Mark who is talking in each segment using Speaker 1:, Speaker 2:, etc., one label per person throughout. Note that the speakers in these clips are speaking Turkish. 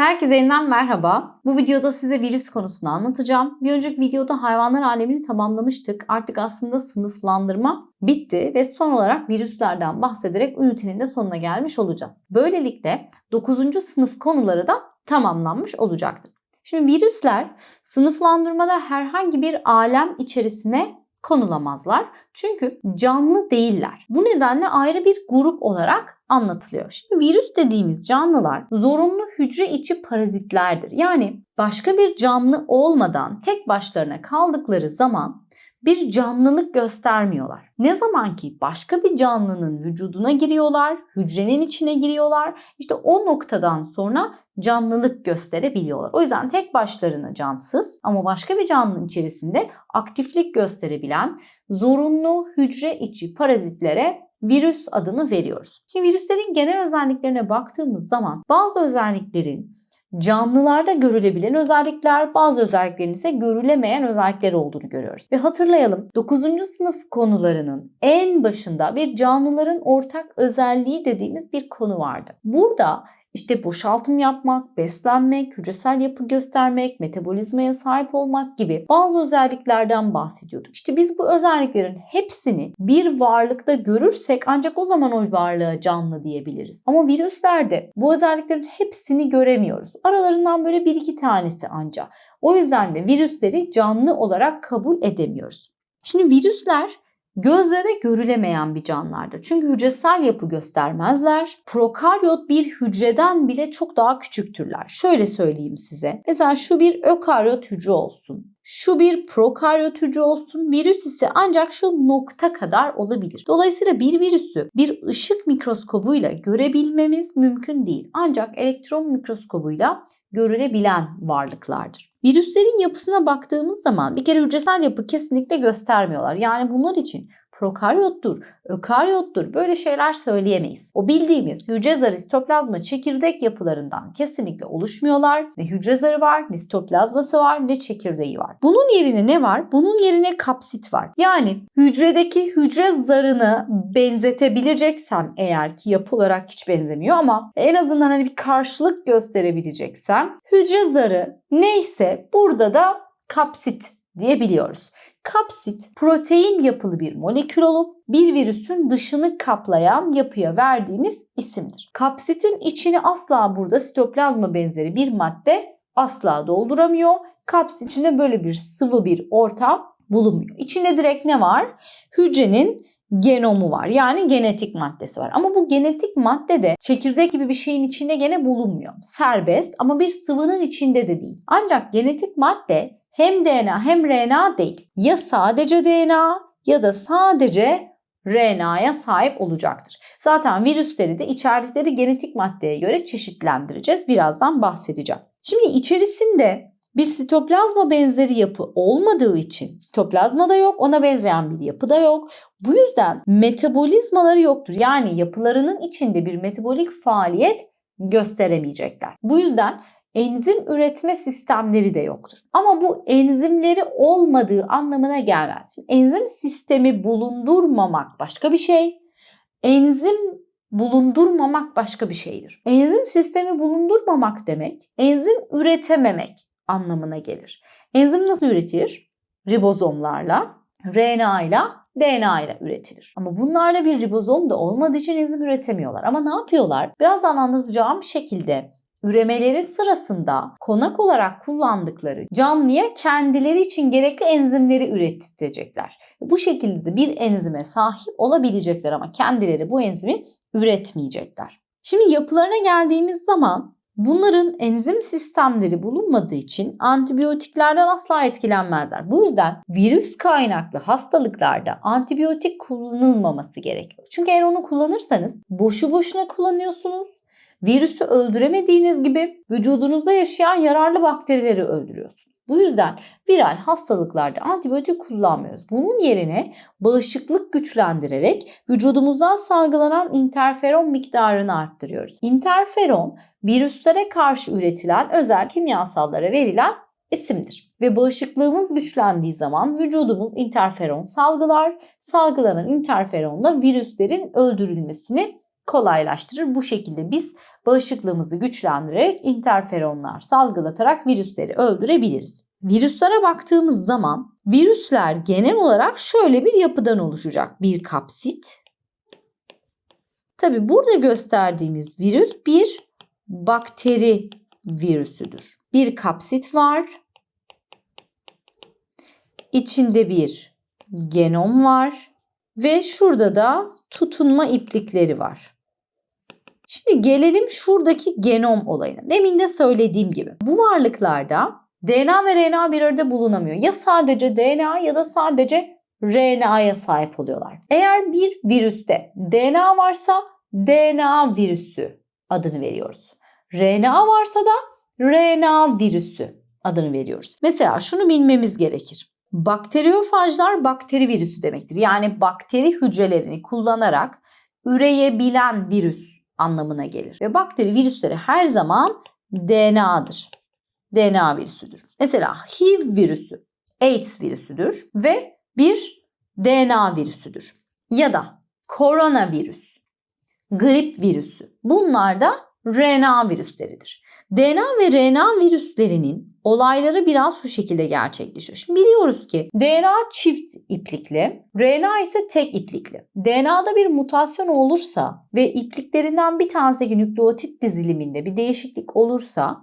Speaker 1: Herkese yeniden merhaba. Bu videoda size virüs konusunu anlatacağım. Bir önceki videoda hayvanlar alemini tamamlamıştık. Artık aslında sınıflandırma bitti ve son olarak virüslerden bahsederek ünitenin de sonuna gelmiş olacağız. Böylelikle 9. sınıf konuları da tamamlanmış olacaktır. Şimdi virüsler sınıflandırmada herhangi bir alem içerisine konulamazlar. Çünkü canlı değiller. Bu nedenle ayrı bir grup olarak anlatılıyor. Şimdi virüs dediğimiz canlılar zorunlu hücre içi parazitlerdir. Yani başka bir canlı olmadan tek başlarına kaldıkları zaman bir canlılık göstermiyorlar. Ne zaman ki başka bir canlının vücuduna giriyorlar, hücrenin içine giriyorlar, işte o noktadan sonra canlılık gösterebiliyorlar. O yüzden tek başlarına cansız ama başka bir canlının içerisinde aktiflik gösterebilen zorunlu hücre içi parazitlere virüs adını veriyoruz. Şimdi virüslerin genel özelliklerine baktığımız zaman bazı özelliklerin canlılarda görülebilen özellikler, bazı özelliklerin ise görülemeyen özellikleri olduğunu görüyoruz. Ve hatırlayalım 9. sınıf konularının en başında bir canlıların ortak özelliği dediğimiz bir konu vardı. Burada işte boşaltım yapmak, beslenmek, hücresel yapı göstermek, metabolizmaya sahip olmak gibi bazı özelliklerden bahsediyorduk. İşte biz bu özelliklerin hepsini bir varlıkta görürsek ancak o zaman o varlığa canlı diyebiliriz. Ama virüslerde bu özelliklerin hepsini göremiyoruz. Aralarından böyle bir iki tanesi ancak. O yüzden de virüsleri canlı olarak kabul edemiyoruz. Şimdi virüsler gözle de görülemeyen bir canlılardır. Çünkü hücresel yapı göstermezler. Prokaryot bir hücreden bile çok daha küçüktürler. Şöyle söyleyeyim size. Mesela şu bir ökaryot hücre olsun. Şu bir prokaryot hücre olsun. Virüs ise ancak şu nokta kadar olabilir. Dolayısıyla bir virüsü bir ışık mikroskobuyla görebilmemiz mümkün değil. Ancak elektron mikroskobuyla görülebilen varlıklardır. Virüslerin yapısına baktığımız zaman bir kere hücresel yapı kesinlikle göstermiyorlar. Yani bunlar için prokaryottur, ökaryottur böyle şeyler söyleyemeyiz. O bildiğimiz hücre zarı sitoplazma çekirdek yapılarından kesinlikle oluşmuyorlar. Ne hücre zarı var, ne sitoplazması var, ne çekirdeği var. Bunun yerine ne var? Bunun yerine kapsit var. Yani hücredeki hücre zarını benzetebileceksem eğer ki yapı olarak hiç benzemiyor ama en azından hani bir karşılık gösterebileceksem hücre zarı neyse burada da kapsit diyebiliyoruz. Kapsit protein yapılı bir molekül olup bir virüsün dışını kaplayan yapıya verdiğimiz isimdir. Kapsitin içini asla burada sitoplazma benzeri bir madde asla dolduramıyor. Kapsit içinde böyle bir sıvı bir ortam bulunmuyor. İçinde direkt ne var? Hücrenin genomu var. Yani genetik maddesi var. Ama bu genetik madde de çekirdek gibi bir şeyin içinde gene bulunmuyor. Serbest ama bir sıvının içinde de değil. Ancak genetik madde hem DNA hem RNA değil. Ya sadece DNA ya da sadece RNA'ya sahip olacaktır. Zaten virüsleri de içerdikleri genetik maddeye göre çeşitlendireceğiz. Birazdan bahsedeceğim. Şimdi içerisinde bir sitoplazma benzeri yapı olmadığı için sitoplazma da yok, ona benzeyen bir yapı da yok. Bu yüzden metabolizmaları yoktur. Yani yapılarının içinde bir metabolik faaliyet gösteremeyecekler. Bu yüzden enzim üretme sistemleri de yoktur. Ama bu enzimleri olmadığı anlamına gelmez. Şimdi enzim sistemi bulundurmamak başka bir şey. Enzim bulundurmamak başka bir şeydir. Enzim sistemi bulundurmamak demek enzim üretememek anlamına gelir. Enzim nasıl üretir? Ribozomlarla, RNA ile DNA ile üretilir. Ama bunlarda bir ribozom da olmadığı için enzim üretemiyorlar. Ama ne yapıyorlar? Birazdan anlatacağım şekilde üremeleri sırasında konak olarak kullandıkları canlıya kendileri için gerekli enzimleri ürettirecekler. Bu şekilde de bir enzime sahip olabilecekler ama kendileri bu enzimi üretmeyecekler. Şimdi yapılarına geldiğimiz zaman bunların enzim sistemleri bulunmadığı için antibiyotiklerden asla etkilenmezler. Bu yüzden virüs kaynaklı hastalıklarda antibiyotik kullanılmaması gerekiyor. Çünkü eğer onu kullanırsanız boşu boşuna kullanıyorsunuz Virüsü öldüremediğiniz gibi vücudunuzda yaşayan yararlı bakterileri öldürüyorsunuz. Bu yüzden viral hastalıklarda antibiyotik kullanmıyoruz. Bunun yerine bağışıklık güçlendirerek vücudumuzdan salgılanan interferon miktarını arttırıyoruz. Interferon virüslere karşı üretilen özel kimyasallara verilen isimdir. Ve bağışıklığımız güçlendiği zaman vücudumuz interferon salgılar. Salgılanan interferonla virüslerin öldürülmesini kolaylaştırır. Bu şekilde biz bağışıklığımızı güçlendirerek interferonlar salgılatarak virüsleri öldürebiliriz. Virüslere baktığımız zaman virüsler genel olarak şöyle bir yapıdan oluşacak. Bir kapsit. Tabi burada gösterdiğimiz virüs bir bakteri virüsüdür. Bir kapsit var. İçinde bir genom var ve şurada da tutunma iplikleri var. Şimdi gelelim şuradaki genom olayına. Demin de söylediğim gibi bu varlıklarda DNA ve RNA bir arada bulunamıyor. Ya sadece DNA ya da sadece RNA'ya sahip oluyorlar. Eğer bir virüste DNA varsa DNA virüsü adını veriyoruz. RNA varsa da RNA virüsü adını veriyoruz. Mesela şunu bilmemiz gerekir. Bakteriyofajlar bakteri virüsü demektir. Yani bakteri hücrelerini kullanarak üreyebilen virüs anlamına gelir. Ve bakteri virüsleri her zaman DNA'dır. DNA virüsüdür. Mesela HIV virüsü AIDS virüsüdür ve bir DNA virüsüdür. Ya da koronavirüs, grip virüsü. Bunlar da RNA virüsleridir. DNA ve RNA virüslerinin olayları biraz şu şekilde gerçekleşiyor. Şimdi biliyoruz ki DNA çift iplikli, RNA ise tek iplikli. DNA'da bir mutasyon olursa ve ipliklerinden bir tanesindeki nükleotit diziliminde bir değişiklik olursa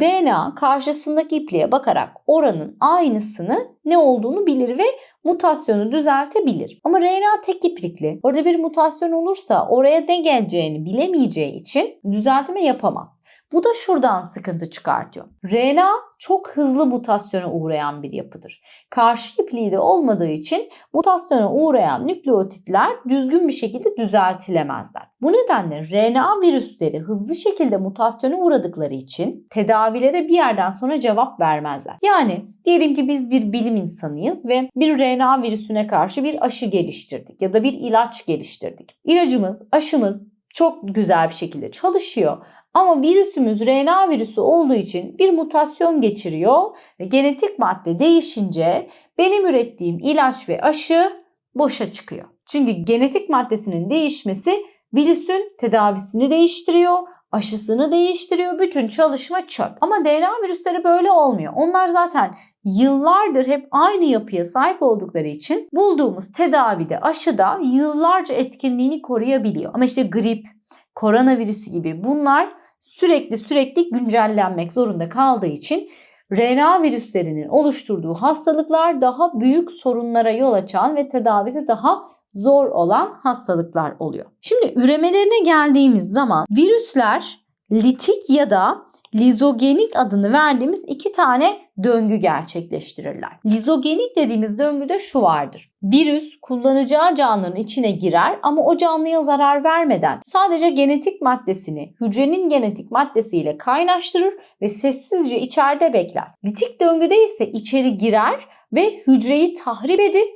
Speaker 1: DNA karşısındaki ipliğe bakarak oranın aynısını ne olduğunu bilir ve mutasyonu düzeltebilir. Ama RNA tek iplikli. Orada bir mutasyon olursa oraya ne geleceğini bilemeyeceği için düzeltme yapamaz. Bu da şuradan sıkıntı çıkartıyor. RNA çok hızlı mutasyona uğrayan bir yapıdır. Karşı ipliği de olmadığı için mutasyona uğrayan nükleotitler düzgün bir şekilde düzeltilemezler. Bu nedenle RNA virüsleri hızlı şekilde mutasyona uğradıkları için tedavilere bir yerden sonra cevap vermezler. Yani diyelim ki biz bir bilim insanıyız ve bir RNA virüsüne karşı bir aşı geliştirdik ya da bir ilaç geliştirdik. İlacımız, aşımız çok güzel bir şekilde çalışıyor ama virüsümüz RNA virüsü olduğu için bir mutasyon geçiriyor ve genetik madde değişince benim ürettiğim ilaç ve aşı boşa çıkıyor. Çünkü genetik maddesinin değişmesi virüsün tedavisini değiştiriyor, aşısını değiştiriyor, bütün çalışma çöp. Ama DNA virüsleri böyle olmuyor. Onlar zaten yıllardır hep aynı yapıya sahip oldukları için bulduğumuz tedavide, aşıda yıllarca etkinliğini koruyabiliyor. Ama işte grip, koronavirüsü gibi bunlar sürekli sürekli güncellenmek zorunda kaldığı için RNA virüslerinin oluşturduğu hastalıklar daha büyük sorunlara yol açan ve tedavisi daha zor olan hastalıklar oluyor. Şimdi üremelerine geldiğimiz zaman virüsler litik ya da lizogenik adını verdiğimiz iki tane döngü gerçekleştirirler. Lizogenik dediğimiz döngüde şu vardır. Virüs kullanacağı canlının içine girer ama o canlıya zarar vermeden sadece genetik maddesini hücrenin genetik maddesiyle kaynaştırır ve sessizce içeride bekler. Litik döngüde ise içeri girer ve hücreyi tahrip edip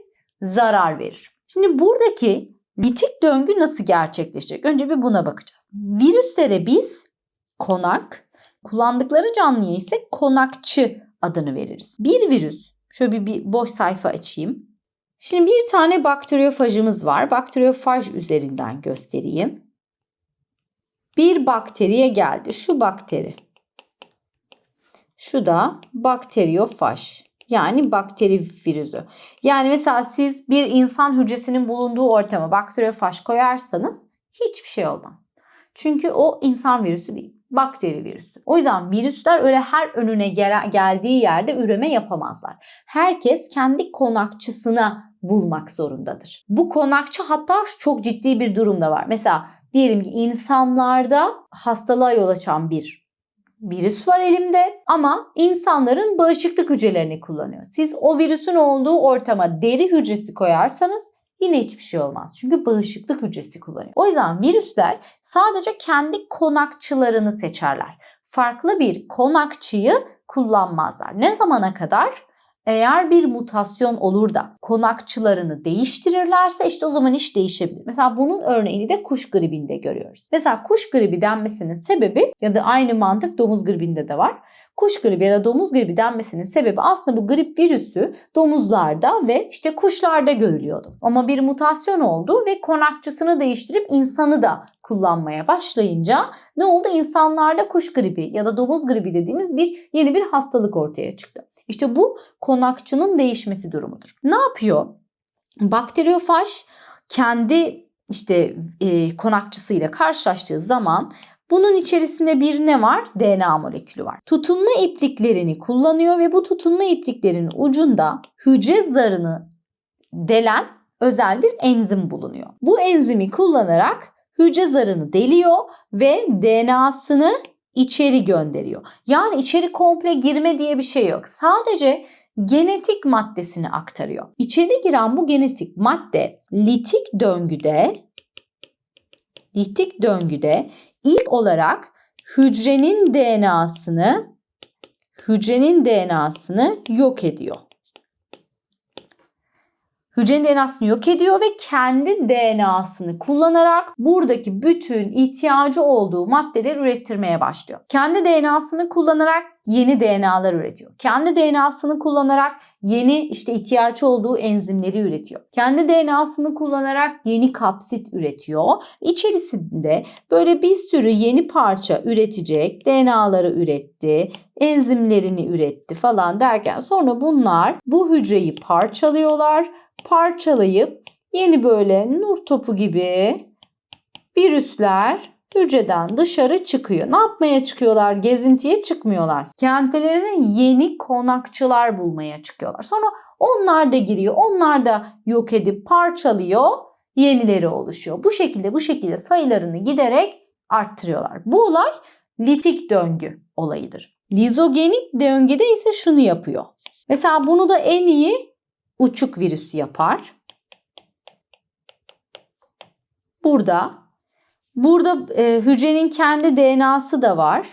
Speaker 1: zarar verir. Şimdi buradaki litik döngü nasıl gerçekleşecek? Önce bir buna bakacağız. Virüslere biz konak, kullandıkları canlıya ise konakçı adını veririz. Bir virüs, şöyle bir, boş sayfa açayım. Şimdi bir tane bakteriyofajımız var. Bakteriyofaj üzerinden göstereyim. Bir bakteriye geldi. Şu bakteri. Şu da bakteriyofaj. Yani bakteri virüsü. Yani mesela siz bir insan hücresinin bulunduğu ortama bakteriyofaj koyarsanız hiçbir şey olmaz. Çünkü o insan virüsü değil. Bakteri virüsü. O yüzden virüsler öyle her önüne gel- geldiği yerde üreme yapamazlar. Herkes kendi konakçısına bulmak zorundadır. Bu konakçı hatta çok ciddi bir durumda var. Mesela diyelim ki insanlarda hastalığa yol açan bir virüs var elimde ama insanların bağışıklık hücrelerini kullanıyor. Siz o virüsün olduğu ortama deri hücresi koyarsanız yine hiçbir şey olmaz. Çünkü bağışıklık hücresi kullanıyor. O yüzden virüsler sadece kendi konakçılarını seçerler. Farklı bir konakçıyı kullanmazlar. Ne zamana kadar? Eğer bir mutasyon olur da konakçılarını değiştirirlerse işte o zaman iş değişebilir. Mesela bunun örneğini de kuş gribinde görüyoruz. Mesela kuş gribi denmesinin sebebi ya da aynı mantık domuz gribinde de var. Kuş gribi ya da domuz gribi denmesinin sebebi aslında bu grip virüsü domuzlarda ve işte kuşlarda görülüyordu. Ama bir mutasyon oldu ve konakçısını değiştirip insanı da kullanmaya başlayınca ne oldu? İnsanlarda kuş gribi ya da domuz gribi dediğimiz bir yeni bir hastalık ortaya çıktı. İşte bu konakçının değişmesi durumudur. Ne yapıyor? Bakteriyofaj kendi işte e, konakçısıyla karşılaştığı zaman bunun içerisinde bir ne var? DNA molekülü var. Tutunma ipliklerini kullanıyor ve bu tutunma ipliklerinin ucunda hücre zarını delen özel bir enzim bulunuyor. Bu enzimi kullanarak hücre zarını deliyor ve DNA'sını içeri gönderiyor. Yani içeri komple girme diye bir şey yok. Sadece genetik maddesini aktarıyor. İçeri giren bu genetik madde litik döngüde litik döngüde ilk olarak hücrenin DNA'sını hücrenin DNA'sını yok ediyor. Hücrenin DNA'sını yok ediyor ve kendi DNA'sını kullanarak buradaki bütün ihtiyacı olduğu maddeleri ürettirmeye başlıyor. Kendi DNA'sını kullanarak yeni DNA'lar üretiyor. Kendi DNA'sını kullanarak yeni işte ihtiyacı olduğu enzimleri üretiyor. Kendi DNA'sını kullanarak yeni kapsit üretiyor. İçerisinde böyle bir sürü yeni parça üretecek, DNA'ları üretti, enzimlerini üretti falan derken sonra bunlar bu hücreyi parçalıyorlar parçalayıp yeni böyle nur topu gibi virüsler hücreden dışarı çıkıyor. Ne yapmaya çıkıyorlar? Gezintiye çıkmıyorlar. Kendilerine yeni konakçılar bulmaya çıkıyorlar. Sonra onlar da giriyor. Onlar da yok edip parçalıyor. Yenileri oluşuyor. Bu şekilde bu şekilde sayılarını giderek arttırıyorlar. Bu olay litik döngü olayıdır. Lizogenik döngüde ise şunu yapıyor. Mesela bunu da en iyi uçuk virüsü yapar. Burada burada e, hücrenin kendi DNA'sı da var.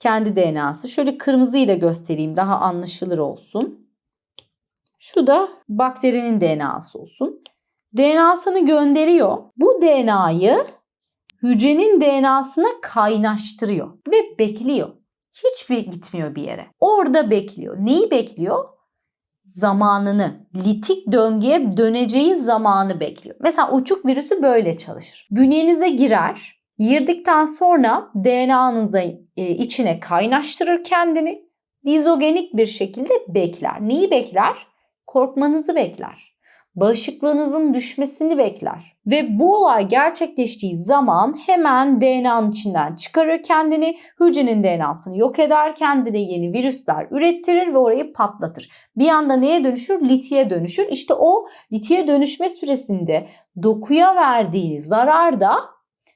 Speaker 1: Kendi DNA'sı. Şöyle kırmızı ile göstereyim daha anlaşılır olsun. Şu da bakterinin DNA'sı olsun. DNA'sını gönderiyor. Bu DNA'yı hücrenin DNA'sına kaynaştırıyor ve bekliyor. Hiçbir gitmiyor bir yere. Orada bekliyor. Neyi bekliyor? Zamanını, litik döngüye döneceği zamanı bekliyor. Mesela uçuk virüsü böyle çalışır. Bünyenize girer, girdikten sonra DNA'nızı e, içine kaynaştırır kendini. Lizogenik bir şekilde bekler. Neyi bekler? Korkmanızı bekler. Bağışıklığınızın düşmesini bekler. Ve bu olay gerçekleştiği zaman hemen DNA'nın içinden çıkarır kendini, hücrenin DNA'sını yok eder, kendine yeni virüsler ürettirir ve orayı patlatır. Bir anda neye dönüşür? Litiye dönüşür. İşte o litiye dönüşme süresinde dokuya verdiği zarar da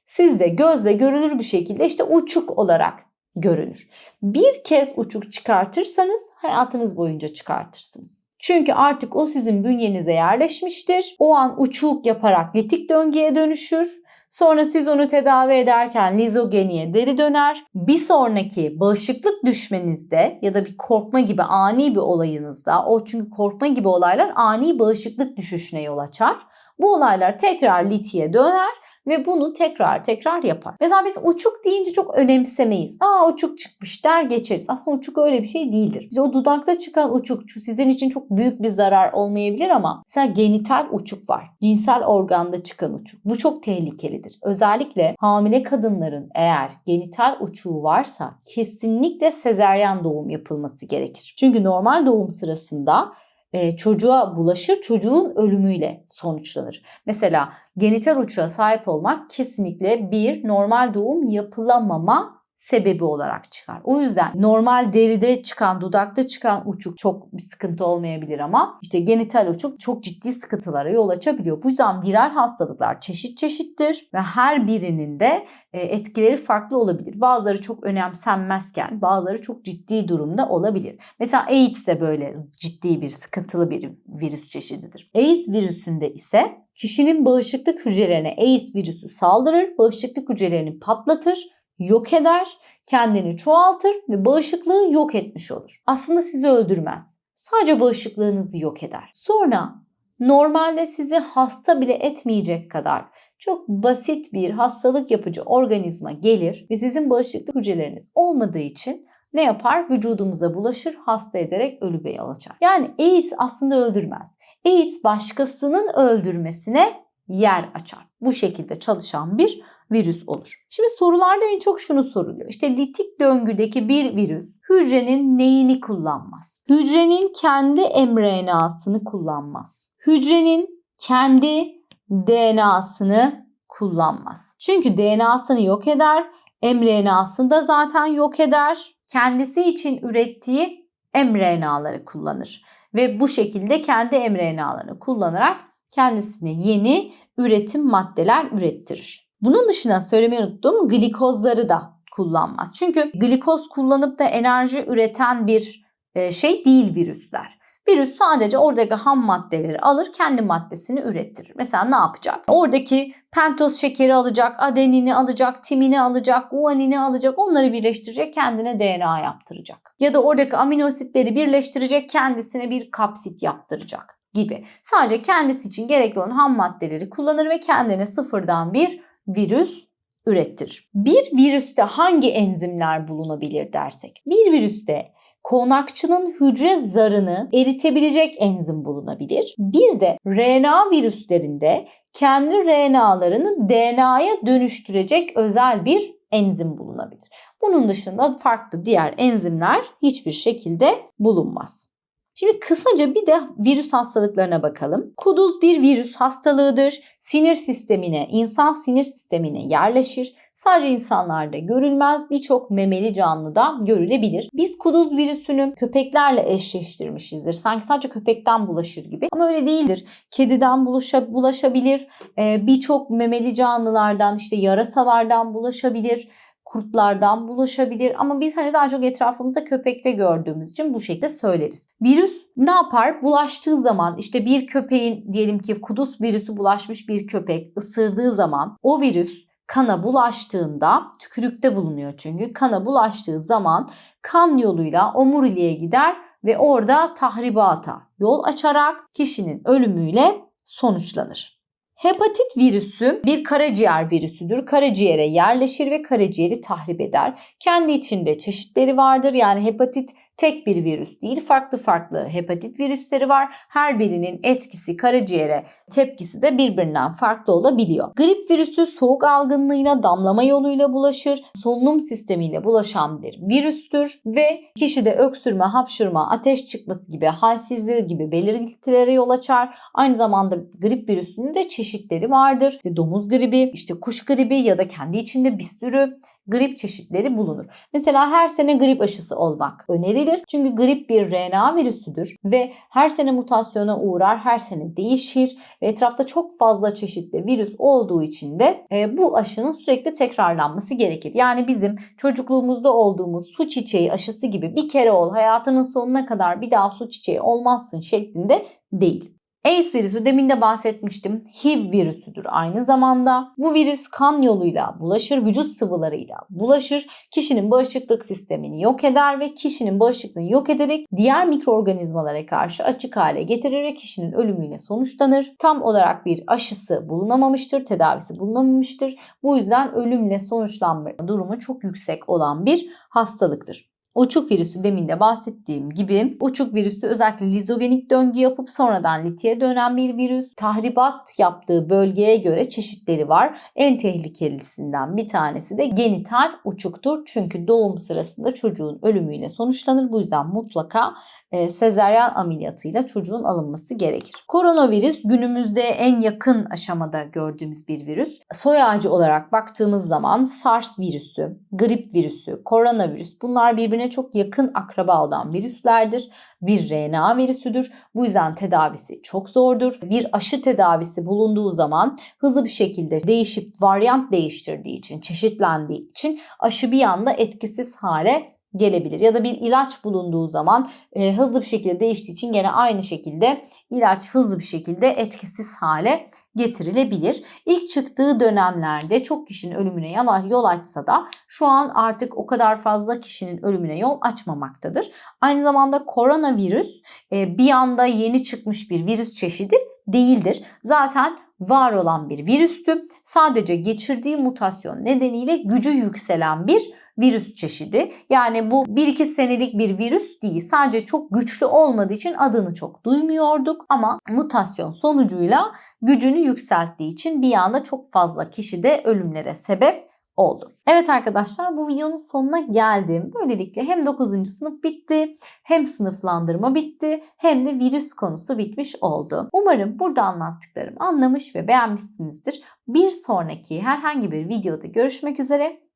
Speaker 1: sizde gözle görülür bir şekilde işte uçuk olarak görünür. Bir kez uçuk çıkartırsanız hayatınız boyunca çıkartırsınız. Çünkü artık o sizin bünyenize yerleşmiştir. O an uçuk yaparak litik döngüye dönüşür. Sonra siz onu tedavi ederken lizogeniye deri döner. Bir sonraki bağışıklık düşmenizde ya da bir korkma gibi ani bir olayınızda o çünkü korkma gibi olaylar ani bağışıklık düşüşüne yol açar. Bu olaylar tekrar litiye döner ve bunu tekrar tekrar yapar. Mesela biz uçuk deyince çok önemsemeyiz. Aa uçuk çıkmış der geçeriz. Aslında uçuk öyle bir şey değildir. İşte o dudakta çıkan uçuk sizin için çok büyük bir zarar olmayabilir ama mesela genital uçuk var. Cinsel organda çıkan uçuk. Bu çok tehlikelidir. Özellikle hamile kadınların eğer genital uçuğu varsa kesinlikle sezeryan doğum yapılması gerekir. Çünkü normal doğum sırasında e, çocuğa bulaşır, çocuğun ölümüyle sonuçlanır. Mesela genital uçuğa sahip olmak kesinlikle bir normal doğum yapılamama sebebi olarak çıkar. O yüzden normal deride çıkan, dudakta çıkan uçuk çok bir sıkıntı olmayabilir ama işte genital uçuk çok ciddi sıkıntılara yol açabiliyor. Bu yüzden viral hastalıklar çeşit çeşittir ve her birinin de e, etkileri farklı olabilir. Bazıları çok önemsenmezken bazıları çok ciddi durumda olabilir. Mesela AIDS de böyle ciddi bir sıkıntılı bir virüs çeşididir. AIDS virüsünde ise kişinin bağışıklık hücrelerine AIDS virüsü saldırır, bağışıklık hücrelerini patlatır yok eder, kendini çoğaltır ve bağışıklığı yok etmiş olur. Aslında sizi öldürmez. Sadece bağışıklığınızı yok eder. Sonra normalde sizi hasta bile etmeyecek kadar çok basit bir hastalık yapıcı organizma gelir ve sizin bağışıklık hücreleriniz olmadığı için ne yapar? Vücudumuza bulaşır, hasta ederek ölübe yol açar. Yani AIDS aslında öldürmez. AIDS başkasının öldürmesine yer açar. Bu şekilde çalışan bir virüs olur. Şimdi sorularda en çok şunu soruluyor. İşte litik döngüdeki bir virüs hücrenin neyini kullanmaz? Hücrenin kendi mRNA'sını kullanmaz. Hücrenin kendi DNA'sını kullanmaz. Çünkü DNA'sını yok eder, mRNA'sını da zaten yok eder. Kendisi için ürettiği mRNA'ları kullanır ve bu şekilde kendi mRNA'larını kullanarak kendisine yeni üretim maddeler ürettirir. Bunun dışında söylemeyi unuttum glikozları da kullanmaz. Çünkü glikoz kullanıp da enerji üreten bir şey değil virüsler. Virüs sadece oradaki ham maddeleri alır, kendi maddesini ürettirir. Mesela ne yapacak? Oradaki pentoz şekeri alacak, adenini alacak, timini alacak, guanini alacak, onları birleştirecek, kendine DNA yaptıracak. Ya da oradaki amino asitleri birleştirecek, kendisine bir kapsit yaptıracak gibi. Sadece kendisi için gerekli olan ham maddeleri kullanır ve kendine sıfırdan bir virüs ürettirir. Bir virüste hangi enzimler bulunabilir dersek? Bir virüste konakçının hücre zarını eritebilecek enzim bulunabilir. Bir de RNA virüslerinde kendi RNA'larını DNA'ya dönüştürecek özel bir enzim bulunabilir. Bunun dışında farklı diğer enzimler hiçbir şekilde bulunmaz. Şimdi kısaca bir de virüs hastalıklarına bakalım. Kuduz bir virüs hastalığıdır. Sinir sistemine, insan sinir sistemine yerleşir. Sadece insanlarda görülmez, birçok memeli canlıda görülebilir. Biz kuduz virüsünü köpeklerle eşleştirmişizdir. Sanki sadece köpekten bulaşır gibi. Ama öyle değildir. Kediden bulaşa, bulaşabilir. Ee, birçok memeli canlılardan, işte yarasalardan bulaşabilir kurtlardan bulaşabilir ama biz hani daha çok etrafımızda köpekte gördüğümüz için bu şekilde söyleriz. Virüs ne yapar? Bulaştığı zaman işte bir köpeğin diyelim ki kuduz virüsü bulaşmış bir köpek ısırdığı zaman o virüs kana bulaştığında tükürükte bulunuyor çünkü kana bulaştığı zaman kan yoluyla omuriliğe gider ve orada tahribata yol açarak kişinin ölümüyle sonuçlanır. Hepatit virüsü bir karaciğer virüsüdür. Karaciğere yerleşir ve karaciğeri tahrip eder. Kendi içinde çeşitleri vardır. Yani hepatit tek bir virüs değil. Farklı farklı hepatit virüsleri var. Her birinin etkisi karaciğere tepkisi de birbirinden farklı olabiliyor. Grip virüsü soğuk algınlığıyla damlama yoluyla bulaşır. Solunum sistemiyle bulaşan bir virüstür ve kişide öksürme, hapşırma, ateş çıkması gibi halsizliği gibi belirtilere yol açar. Aynı zamanda grip virüsünün de çeşitleri vardır. İşte domuz gribi, işte kuş gribi ya da kendi içinde bir sürü grip çeşitleri bulunur. Mesela her sene grip aşısı olmak önerilir. Çünkü grip bir RNA virüsüdür ve her sene mutasyona uğrar, her sene değişir ve etrafta çok fazla çeşitli virüs olduğu için de e, bu aşının sürekli tekrarlanması gerekir. Yani bizim çocukluğumuzda olduğumuz su çiçeği aşısı gibi bir kere ol hayatının sonuna kadar bir daha su çiçeği olmazsın şeklinde değil. AIDS virüsü demin de bahsetmiştim. HIV virüsüdür aynı zamanda. Bu virüs kan yoluyla bulaşır, vücut sıvılarıyla bulaşır. Kişinin bağışıklık sistemini yok eder ve kişinin bağışıklığını yok ederek diğer mikroorganizmalara karşı açık hale getirir ve kişinin ölümüyle sonuçlanır. Tam olarak bir aşısı bulunamamıştır, tedavisi bulunamamıştır. Bu yüzden ölümle sonuçlanma durumu çok yüksek olan bir hastalıktır. Uçuk virüsü demin de bahsettiğim gibi uçuk virüsü özellikle lizogenik döngü yapıp sonradan litiye dönen bir virüs. Tahribat yaptığı bölgeye göre çeşitleri var. En tehlikelisinden bir tanesi de genital uçuktur. Çünkü doğum sırasında çocuğun ölümüyle sonuçlanır. Bu yüzden mutlaka e, sezeryan ameliyatıyla çocuğun alınması gerekir. Koronavirüs günümüzde en yakın aşamada gördüğümüz bir virüs. Soy ağacı olarak baktığımız zaman SARS virüsü, grip virüsü, koronavirüs bunlar birbirine çok yakın akraba olan virüslerdir. Bir RNA virüsüdür. Bu yüzden tedavisi çok zordur. Bir aşı tedavisi bulunduğu zaman hızlı bir şekilde değişip varyant değiştirdiği için, çeşitlendiği için aşı bir anda etkisiz hale gelebilir. Ya da bir ilaç bulunduğu zaman e, hızlı bir şekilde değiştiği için gene aynı şekilde ilaç hızlı bir şekilde etkisiz hale getirilebilir. İlk çıktığı dönemlerde çok kişinin ölümüne yol- açsa da şu an artık o kadar fazla kişinin ölümüne yol açmamaktadır. Aynı zamanda koronavirüs e, bir anda yeni çıkmış bir virüs çeşidi değildir. Zaten var olan bir virüstü. Sadece geçirdiği mutasyon nedeniyle gücü yükselen bir virüs çeşidi. Yani bu 1-2 senelik bir virüs değil. Sadece çok güçlü olmadığı için adını çok duymuyorduk ama mutasyon sonucuyla gücünü yükselttiği için bir anda çok fazla kişide ölümlere sebep oldu. Evet arkadaşlar bu videonun sonuna geldim. Böylelikle hem 9. sınıf bitti, hem sınıflandırma bitti, hem de virüs konusu bitmiş oldu. Umarım burada anlattıklarımı anlamış ve beğenmişsinizdir. Bir sonraki herhangi bir videoda görüşmek üzere.